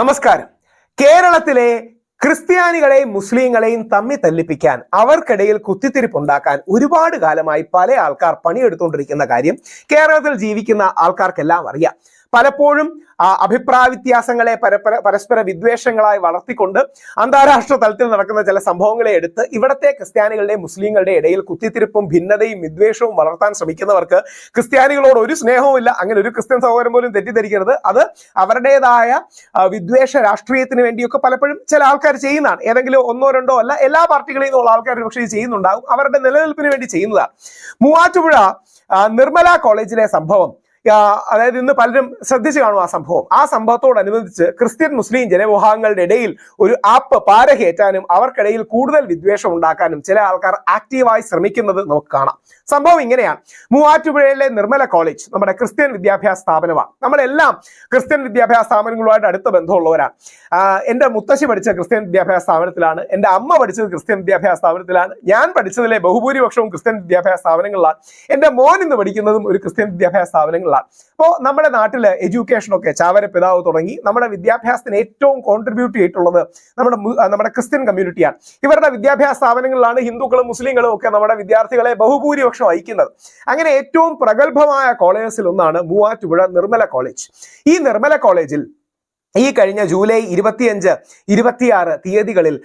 നമസ്കാരം. കേരളത്തിലെ ക്രിസ്ത്യാനികളെയും മുസ്ലിങ്ങളെയും തമ്മി തല്ലിപ്പിക്കാൻ അവർക്കിടയിൽ കുത്തിത്തിരിപ്പ് ഉണ്ടാക്കാൻ ഒരുപാട് കാലമായി പല ആൾക്കാർ പണിയെടുത്തുകൊണ്ടിരിക്കുന്ന കാര്യം കേരളത്തിൽ ജീവിക്കുന്ന ആൾക്കാർക്കെല്ലാം അറിയാം. പലപ്പോഴും അഭിപ്രായ വ്യത്യാസങ്ങളെ പരപര പരസ്പര വിദ്വേഷങ്ങളായി വളർത്തിക്കൊണ്ട് അന്താരാഷ്ട്ര തലത്തിൽ നടക്കുന്ന ചില സംഭവങ്ങളെ എടുത്ത് ഇവിടത്തെ ക്രിസ്ത്യാനികളുടെ മുസ്ലിങ്ങളുടെ ഇടയിൽ കുത്തിത്തിരിപ്പും ഭിന്നതയും വിദ്വേഷവും വളർത്താൻ ശ്രമിക്കുന്നവർക്ക് ക്രിസ്ത്യാനികളോട് ഒരു സ്നേഹവുമില്ല. അങ്ങനെ ഒരു ക്രിസ്ത്യൻ സഹോദരൻ പോലും തെറ്റിദ്ധരിക്കരുത്. അത് അവരുടേതായ വിദ്വേഷ രാഷ്ട്രീയത്തിന് വേണ്ടിയൊക്കെ പലപ്പോഴും ചില ആൾക്കാർ ചെയ്യുന്നതാണ്. ഏതെങ്കിലും ഒന്നോ രണ്ടോ അല്ല എല്ലാ പാർട്ടികളിൽ നിന്നുള്ള ആൾക്കാർ പക്ഷേ ചെയ്യുന്നുണ്ടാകും അവരുടെ നിലനിൽപ്പിന് വേണ്ടി ചെയ്യുന്നതാണ്. മൂവാറ്റുപുഴ നിർമ്മല കോളേജിലെ സംഭവം. അതായത് ഇന്ന് പലരും ശ്രദ്ധിച്ചു കാണും ആ സംഭവം. ആ സംഭവത്തോടനുബന്ധിച്ച് ക്രിസ്ത്യൻ മുസ്ലിം ജനവിഭാഗങ്ങളുടെ ഇടയിൽ ഒരു ആപ്പ് പാരകേറ്റാനും അവർക്കിടയിൽ കൂടുതൽ വിദ്വേഷം ഉണ്ടാക്കാനും ചില ആൾക്കാർ ആക്റ്റീവായി ശ്രമിക്കുന്നത് നമുക്ക് കാണാം. സംഭവം ഇങ്ങനെയാണ്. മൂവാറ്റുപുഴയിലെ നിർമ്മല കോളേജ് നമ്മുടെ ക്രിസ്ത്യൻ വിദ്യാഭ്യാസ സ്ഥാപനമാണ്. നമ്മളെല്ലാം ക്രിസ്ത്യൻ വിദ്യാഭ്യാസ സ്ഥാപനങ്ങളുമായിട്ട് അടുത്ത ബന്ധമുള്ളവരാണ്. എന്റെ മുത്തശ്ശി പഠിച്ച ക്രിസ്ത്യൻ വിദ്യാഭ്യാസ സ്ഥാപനത്തിലാണ് എന്റെ അമ്മ പഠിച്ചത് ക്രിസ്ത്യൻ വിദ്യാഭ്യാസ സ്ഥാപനത്തിലാണ് ഞാൻ പഠിച്ചതിലെ ബഹുഭൂരിപക്ഷവും ക്രിസ്ത്യൻ വിദ്യാഭ്യാസ സ്ഥാപനങ്ങളിലാണ്. എന്റെ മോൻ ഇന്ന് പഠിക്കുന്നതും ഒരു ക്രിസ്ത്യൻ വിദ്യാഭ്യാസ സ്ഥാപനങ്ങളിലാണ് അപ്പോൾ നമ്മുടെ നാട്ടിൽ എഡ്യൂക്കേഷൻ ഒക്കെ ചാവര പിതാവ് തുടങ്ങി. നമ്മുടെ വിദ്യാഭ്യാസത്തിന് ഏറ്റവും കോൺട്രിബ്യൂട്ട് ചെയ്തിട്ടുള്ളത് നമ്മുടെ നമ്മുടെ ക്രിസ്ത്യൻ കമ്മ്യൂണിറ്റിയാണ് ഇവരുടെ വിദ്യാഭ്യാസ സ്ഥാപനങ്ങളിലാണ് ഹിന്ദുക്കളും മുസ്ലിങ്ങളും ഒക്കെ നമ്മുടെ വിദ്യാർത്ഥികളെ ബഹുഭൂരിപക്ഷം അയക്കുന്നത് അങ്ങനെ ഏറ്റവും പ്രഗത്ഭമായ കോളേജസിൽ ഒന്നാണ് മൂവാറ്റുപുഴ നിർമ്മല കോളേജ് ഈ നിർമ്മല കോളേജിൽ ഈ കഴിഞ്ഞ ജൂലൈ ഇരുപത്തിയഞ്ച് ഇരുപത്തിയാറ് തീയതികളിൽ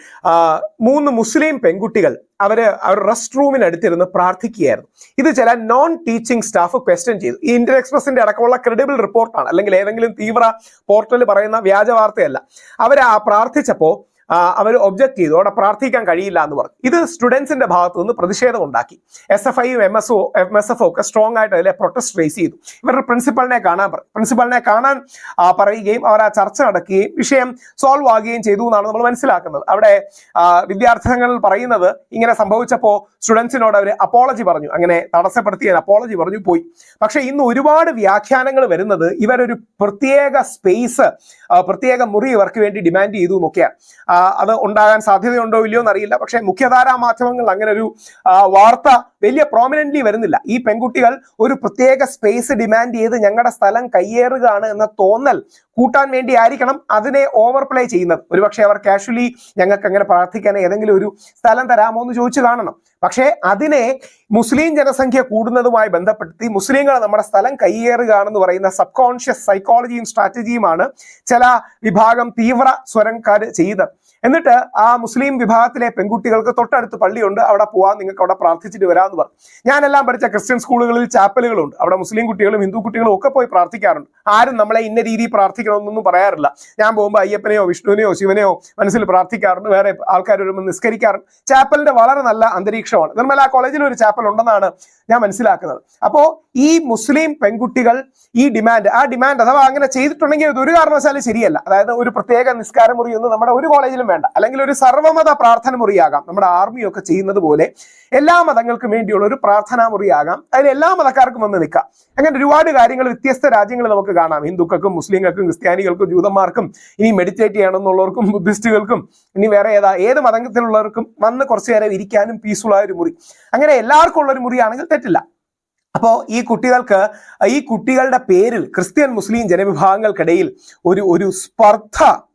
മൂന്ന് മുസ്ലിം പെൺകുട്ടികൾ അവർ അവർ റെസ്റ്റ് റൂമിനടുത്തിരുന്ന് പ്രാർത്ഥിക്കുകയായിരുന്നു. ഇത് ചില നോൺ ടീച്ചിങ് സ്റ്റാഫ് ക്വസ്റ്റ്യൻ ചെയ്തു. ഈ ഇന്ത്യൻ എക്സ്പ്രസിന്റെ അടക്കമുള്ള ക്രെഡിബിൾ റിപ്പോർട്ടാണ് അല്ലെങ്കിൽ ഏതെങ്കിലും തീവ്ര പോർട്ടൽ പറയുന്ന വ്യാജ വാർത്തയല്ല. അവർ ആ പ്രാർത്ഥിച്ചപ്പോൾ അവർ ഒബ്ജക്ട് ചെയ്തു. അവിടെ പ്രാർത്ഥിക്കാൻ കഴിയില്ല എന്ന് പറഞ്ഞു. ഇത് സ്റ്റുഡൻസിന്റെ ഭാഗത്തു നിന്ന് പ്രതിഷേധം ഉണ്ടാക്കി. എസ് എഫ് ഐയും M S O M S F ഒക്കെ സ്ട്രോങ് ആയിട്ട് അതിലെ പ്രൊട്ടസ്റ്റ് റേസ് ചെയ്തു. ഇവരുടെ പ്രിൻസിപ്പളിനെ കാണാൻ പറയും പ്രിൻസിപ്പളിനെ കാണാൻ പറയുകയും അവർ ആ ചർച്ച നടക്കുകയും വിഷയം സോൾവ് ആകുകയും ചെയ്തു എന്നാണ് നമ്മൾ മനസ്സിലാക്കുന്നത്. അവിടെ വിദ്യാർത്ഥികൾ പറയുന്നത് ഇങ്ങനെ സംഭവിച്ചപ്പോൾ സ്റ്റുഡൻസിനോട് അവർ അപ്പോളജി പറഞ്ഞു. അങ്ങനെ തടസ്സപ്പെടുത്തിയ അപ്പോളജി പറഞ്ഞു പോയി. പക്ഷേ ഇന്ന് ഒരുപാട് വ്യാഖ്യാനങ്ങൾ വരുന്നത് ഇവരൊരു പ്രത്യേക സ്പേസ് പ്രത്യേക മുറി ഇവർക്ക് വേണ്ടി ഡിമാൻഡ് ചെയ്തു എന്നൊക്കെയാണ്. അത് ഉണ്ടാകാൻ സാധ്യതയുണ്ടോ ഇല്ലയോ എന്നറിയില്ല. പക്ഷേ മുഖ്യധാരാ മാധ്യമങ്ങൾ അങ്ങനെ ഒരു വാർത്ത വലിയ പ്രോമിനന്റ്ലി വരുന്നില്ല. ഈ പെൺകുട്ടികൾ ഒരു പ്രത്യേക സ്പേസ് ഡിമാൻഡ് ചെയ്ത് ഞങ്ങളുടെ സ്ഥലം കയ്യേറുകയാണ് എന്ന തോന്നൽ കൂട്ടാൻ വേണ്ടി ആയിരിക്കണം അതിനെ ഓവർ പ്ലേ ചെയ്യുന്നത്. ഒരുപക്ഷെ അവർ കാഷ്വലി ഞങ്ങൾക്ക് അങ്ങനെ പ്രാർത്ഥിക്കാൻ ഏതെങ്കിലും ഒരു സ്ഥലം തരാമോ എന്ന് ചോദിച്ചു കാണണം. പക്ഷേ അതിനെ മുസ്ലിം ജനസംഖ്യ കൂടുന്നതുമായി ബന്ധപ്പെടുത്തി മുസ്ലിങ്ങൾ നമ്മുടെ സ്ഥലം കയ്യേറുകയാണെന്ന് പറയുന്ന സബ് കോൺഷ്യസ് സൈക്കോളജിയും സ്ട്രാറ്റജിയുമാണ് ചില വിഭാഗം തീവ്ര സ്വരംകാർ ചെയ്തത് എന്നിട്ട് ആ മുസ്ലിം വിഭാഗത്തിലെ പെൺകുട്ടികൾക്ക് തൊട്ടടുത്ത് പള്ളിയുണ്ട്. അവിടെ പോവാൻ നിങ്ങൾക്ക് അവിടെ പ്രാർത്ഥിച്ചിട്ട് വരാമെന്ന് പറഞ്ഞു. ഞാനെല്ലാം പഠിച്ച ക്രിസ്ത്യൻ സ്കൂളുകളിൽ ചാപ്പലുകളുണ്ട്. അവിടെ മുസ്ലിം കുട്ടികളും ഹിന്ദു കുട്ടികളും ഒക്കെ പോയി പ്രാർത്ഥിക്കാറുണ്ട്. ആരും നമ്മളെ ഇന്ന രീതിയിൽ പ്രാർത്ഥിക്കണമെന്നൊന്നും പറയാറില്ല. ഞാൻ പോകുമ്പോൾ അയ്യപ്പനെയോ വിഷ്ണുവിനെയോ ശിവനെയോ മനസ്സിൽ പ്രാർത്ഥിക്കാറുണ്ട്. വേറെ ആൾക്കാർ വരുമ്പോൾ നിസ്കരിക്കാറുണ്ട്. ചാപ്പലിന്റെ വളരെ നല്ല അന്തരീക്ഷമാണ്. നിർമ്മല കോളേജിൽ ഒരു ചാപ്പൽ ഉണ്ടെന്നാണ് ഞാൻ മനസ്സിലാക്കുന്നത്. അപ്പോൾ ഈ മുസ്ലിം പെൺകുട്ടികൾ ഈ ഡിമാൻഡ് ആ ഡിമാൻഡ് അഥവാ അങ്ങനെ ചെയ്തിട്ടുണ്ടെങ്കിൽ അത് ഒരു കാരണവശാലും ശരിയല്ല. അതായത് ഒരു പ്രത്യേക നിസ്കാരമുറിയൊന്നും നമ്മുടെ ഒരു കോളേജിലും വേണ്ട. അല്ലെങ്കിൽ ഒരു സർവമത പ്രാർത്ഥന മുറിയാകാം നമ്മുടെ ആർമിയൊക്കെ ചെയ്യുന്നത് പോലെ എല്ലാ മതങ്ങൾക്കും വേണ്ടിയുള്ള ഒരു പ്രാർത്ഥനാ മുറിയാകാം അതിൽ എല്ലാ മതക്കാർക്കും വന്ന് നിൽക്കാം. അങ്ങനെ ഒരുപാട് കാര്യങ്ങൾ വ്യത്യസ്ത രാജ്യങ്ങൾ നമുക്ക് കാണാം. ഹിന്ദുക്കൾക്കും മുസ്ലിങ്ങൾക്കും ക്രിസ്ത്യാനികൾക്കും ജൂതന്മാർക്കും ഇനി മെഡിറ്റേറ്റ് ചെയ്യണമെന്നുള്ളവർക്കും ബുദ്ധിസ്റ്റുകൾക്കും ഇനി വേറെ ഏതാ ഏത് മതത്തിലുള്ളവർക്കും വന്ന് കുറച്ചു നേരം ഇരിക്കാനും പീസ്ഫുൾ ആയ ഒരു മുറി. അങ്ങനെ എല്ലാവർക്കും ഉള്ള ഒരു മുറിയാണെങ്കിൽ തെറ്റില്ല. അപ്പോൾ ഈ കുട്ടികൾക്ക് ഈ കുട്ടികളുടെ പേരിൽ ക്രിസ്ത്യൻ മുസ്ലിം ജനവിഭാഗങ്ങൾക്കിടയിൽ ഒരു ഒരു സ്പർദ്ധ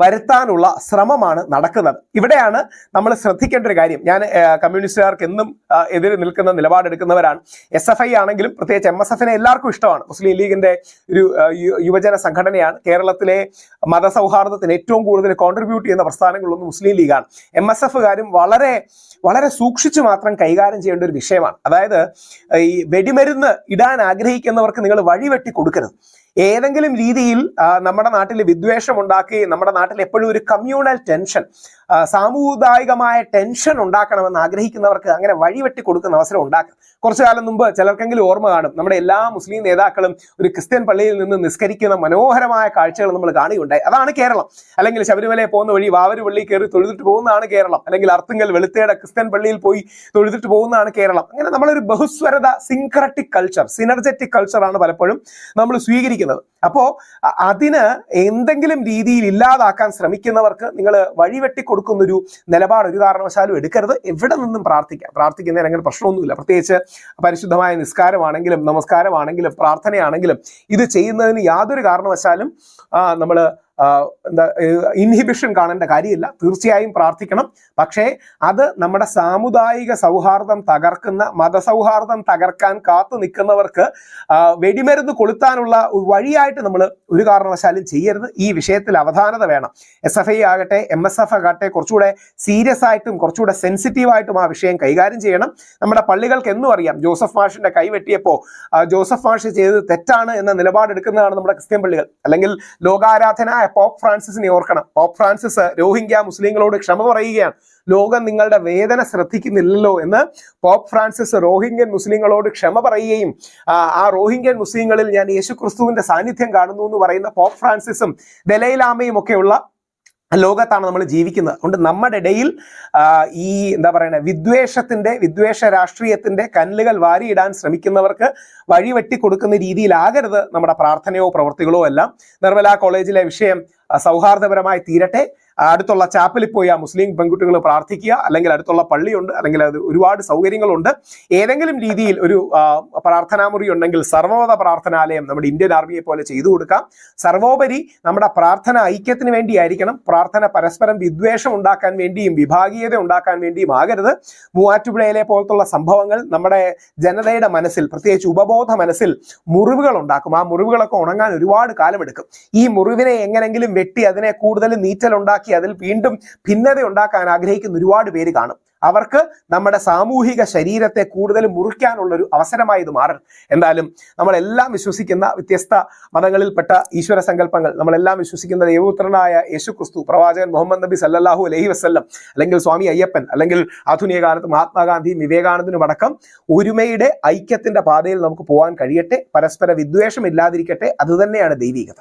വരുത്താനുള്ള ശ്രമമാണ് നടക്കുന്നത്. ഇവിടെയാണ് നമ്മൾ ശ്രദ്ധിക്കേണ്ട ഒരു കാര്യം. ഞാൻ കമ്മ്യൂണിസ്റ്റുകാർക്ക് എന്നും എതിരെ നിൽക്കുന്ന നിലപാടെടുക്കുന്നവരാണ്. എസ് എഫ് ഐ ആണെങ്കിലും പ്രത്യേകിച്ച് എം എസ് എഫിനെ എല്ലാവർക്കും ഇഷ്ടമാണ്. മുസ്ലിം ലീഗിന്റെ ഒരു യുവജന സംഘടനയാണ്. കേരളത്തിലെ മതസൗഹാർദ്ദത്തിന് ഏറ്റവും കൂടുതൽ കോൺട്രിബ്യൂട്ട് ചെയ്യുന്ന പ്രസ്ഥാനങ്ങളൊന്നും മുസ്ലിം ലീഗാണ്. എം എസ് എഫുകാരും വളരെ വളരെ സൂക്ഷിച്ചു മാത്രം കൈകാര്യം ചെയ്യേണ്ട ഒരു വിഷയമാണ്. അതായത് ഈ വെടിമരുന്ന് ഇടാൻ ആഗ്രഹിക്കുന്നവർക്ക് നിങ്ങൾ വഴിവെട്ടി കൊടുക്കരുത്. ഏതെങ്കിലും രീതിയിൽ നമ്മുടെ നാട്ടിൽ വിദ്വേഷം ഉണ്ടാക്കുകയും നമ്മുടെ നാട്ടിൽ എപ്പോഴും ഒരു കമ്മ്യൂണൽ ടെൻഷൻ സാമുദായികമായ ടെൻഷൻ ഉണ്ടാക്കണമെന്ന് ആഗ്രഹിക്കുന്നവർക്ക് അങ്ങനെ വഴിവെട്ടി കൊടുക്കുന്ന അവസരം ഉണ്ടാക്കാം. കുറച്ചു കാലം മുമ്പ് ചിലർക്കെങ്കിലും ഓർമ്മ കാണും. നമ്മുടെ എല്ലാ മുസ്ലിം നേതാക്കളും ഒരു ക്രിസ്ത്യൻ പള്ളിയിൽ നിന്ന് നിസ്കരിക്കുന്ന മനോഹരമായ കാഴ്ചകൾ നമ്മൾ കാണുകയുണ്ടായി. അതാണ് കേരളം. അല്ലെങ്കിൽ ശബരിമലയിൽ പോകുന്ന വഴി വാവര് പള്ളി കയറി തൊഴുതിട്ട് പോകുന്നതാണ് കേരളം. അല്ലെങ്കിൽ അർത്തുങ്കൽ വെളുത്തയുടെ ക്രിസ്ത്യൻ പള്ളിയിൽ പോയി തൊഴുതിട്ട് പോകുന്നതാണ് കേരളം. അങ്ങനെ നമ്മളൊരു ബഹുസ്വരത സിൻക്രട്ടിക് കൾച്ചർ സിനർജറ്റിക് കൾച്ചറാണ് പലപ്പോഴും നമ്മൾ സ്വീകരിക്കുന്നത്. അപ്പോൾ അതിന് എന്തെങ്കിലും രീതിയിൽ ഇല്ലാതാക്കാൻ ശ്രമിക്കുന്നവർക്ക് നിങ്ങൾ വഴിവെട്ടി കൊടുക്കുന്നൊരു നിലപാട് ഒരു കാരണവശാലും എടുക്കരുത്. എവിടെ നിന്നും പ്രാർത്ഥിക്കാം? പ്രാർത്ഥിക്കുന്നതിന് അങ്ങനെ പ്രശ്നമൊന്നുമില്ല. പ്രത്യേകിച്ച് പരിശുദ്ധമായ നിസ്കാരമാണെങ്കിലും നമസ്കാരമാണെങ്കിലും പ്രാർത്ഥനയാണെങ്കിലും ഇത് ചെയ്യുന്നതിന് യാതൊരു കാരണവശാലും നമ്മൾ എന്താ ഇൻഹിബിഷൻ കാണേണ്ട കാര്യമില്ല. തീർച്ചയായും പ്രാർത്ഥിക്കണം. പക്ഷേ അത് നമ്മുടെ സാമുദായിക സൗഹാർദ്ദം തകർക്കുന്ന മതസൗഹാർദ്ദം തകർക്കാൻ കാത്തു നിൽക്കുന്നവർക്ക് വെടിമരുന്ന് കൊളുത്താനുള്ള വഴിയായിട്ട് നമ്മൾ ഒരു കാരണവശാലും ചെയ്യരുത്. ഈ വിഷയത്തിൽ അവധാനത വേണം. എസ് എഫ് ഐ ആകട്ടെ എം എസ് എഫ് ആകട്ടെ കുറച്ചുകൂടെ സീരിയസ് ആയിട്ടും കുറച്ചുകൂടെ സെൻസിറ്റീവ് ആയിട്ടും ആ വിഷയം കൈകാര്യം ചെയ്യണം. നമ്മുടെ പള്ളികൾക്ക് എന്നും അറിയാം. ജോസഫ് മാഷിന്റെ കൈ വെട്ടിയപ്പോൾ ജോസഫ് മാഷ് ചെയ്തത് തെറ്റാണ് എന്ന നിലപാടെടുക്കുന്നതാണ് നമ്മുടെ ക്രിസ്ത്യൻ പള്ളികൾ. അല്ലെങ്കിൽ ലോകാരാധനായ പോപ്പ് ഫ്രാൻസിസിനെ ഓർക്കണം. പോപ്പ് ഫ്രാൻസിസ് രോഹിംഗ്യ മുസ്ലിങ്ങളോട് ക്ഷമ പറയുകയാണ്. ലോകം നിങ്ങളുടെ വേദന ശ്രദ്ധിക്കുന്നില്ലല്ലോ എന്ന് പോപ്പ് ഫ്രാൻസിസ് റോഹിംഗ്യൻ മുസ്ലിങ്ങളോട് ക്ഷമ പറയുകയും ആ, റോഹിംഗ്യൻ മുസ്ലിങ്ങളിൽ ഞാൻ യേശു ക്രിസ്തുവിന്റെ സാന്നിധ്യം കാണുന്നു എന്ന് പറയുന്ന പോപ്പ് ഫ്രാൻസിസും ദലൈലാമയും ഒക്കെയുള്ള ലോകത്താണ് നമ്മൾ ജീവിക്കുന്നത്. അതുകൊണ്ട് നമ്മുടെ ഇടയിൽ ഈ എന്താ പറയുക വിദ്വേഷത്തിന്റെ വിദ്വേഷ രാഷ്ട്രീയത്തിന്റെ കല്ലുകൾ വാരിയിടാൻ ശ്രമിക്കുന്നവർക്ക് വഴിവെട്ടി കൊടുക്കുന്ന രീതിയിലാകരുത് നമ്മുടെ പ്രാർത്ഥനയോ പ്രവൃത്തികളോ എല്ലാം. നിർമ്മല കോളേജിലെ വിഷയം സൗഹാർദ്ദപരമായി തീരട്ടെ. അടുത്തുള്ള ചാപ്പലിൽ പോയി ആ മുസ്ലിം പെൺകുട്ടികൾ പ്രാർത്ഥിക്കുക അല്ലെങ്കിൽ അടുത്തുള്ള പള്ളിയുണ്ട് അല്ലെങ്കിൽ അത് ഒരുപാട് സൗകര്യങ്ങളുണ്ട്. ഏതെങ്കിലും രീതിയിൽ ഒരു പ്രാർത്ഥനാമുറി പ്രാർത്ഥനാ മുറി ഉണ്ടെങ്കിൽ സർവമത പ്രാർത്ഥനാലയം നമ്മുടെ ഇന്ത്യൻ ആർമിയെ പോലെ ചെയ്തു കൊടുക്കാം. സർവോപരി നമ്മുടെ പ്രാർത്ഥന ഐക്യത്തിന് വേണ്ടിയായിരിക്കണം. പ്രാർത്ഥന പരസ്പരം വിദ്വേഷം ഉണ്ടാക്കാൻ വേണ്ടിയും വിഭാഗീയത ഉണ്ടാക്കാൻ വേണ്ടിയും ആകരുത്. മൂവാറ്റുപുഴയിലെ പോലത്തുള്ള സംഭവങ്ങൾ നമ്മുടെ ജനതയുടെ മനസ്സിൽ പ്രത്യേകിച്ച് ഉപബോധ മനസ്സിൽ മുറിവുകൾ ഉണ്ടാക്കും. ആ മുറിവുകളൊക്കെ ഉണങ്ങാൻ ഒരുപാട് കാലമെടുക്കും. ഈ മുറിവിനെ എങ്ങനെങ്കിലും വെട്ടി അതിനെ കൂടുതൽ നീറ്റലുണ്ടാക്കി അതിൽ വീണ്ടും ഭിന്നത ഉണ്ടാക്കാൻ ആഗ്രഹിക്കുന്ന ഒരുപാട് പേര് കാണും. അവർക്ക് നമ്മുടെ സാമൂഹിക ശരീരത്തെ കൂടുതൽ മുറിക്കാനുള്ള ഒരു അവസരമായി ഇത് മാറും എന്തായാലും നമ്മളെല്ലാം വിശ്വസിക്കുന്ന വ്യത്യസ്ത മതങ്ങളിൽപ്പെട്ട ഈശ്വര സങ്കല്പങ്ങൾ നമ്മളെല്ലാം വിശ്വസിക്കുന്ന ദൈവപുത്രനായ യേശു ക്രിസ്തു പ്രവാചകൻ മുഹമ്മദ് നബി സല്ലാഹു അലഹി വസ്ല്ലം അല്ലെങ്കിൽ സ്വാമി അയ്യപ്പൻ അല്ലെങ്കിൽ ആധുനിക കാലത്ത് മഹാത്മാഗാന്ധിയും വിവേകാനന്ദനും അടക്കം ഒരുമയുടെ ഐക്യത്തിന്റെ പാതയിൽ നമുക്ക് പോകാൻ കഴിയട്ടെ. പരസ്പര വിദ്വേഷം ഇല്ലാതിരിക്കട്ടെ അതുതന്നെയാണ് ദൈവികത.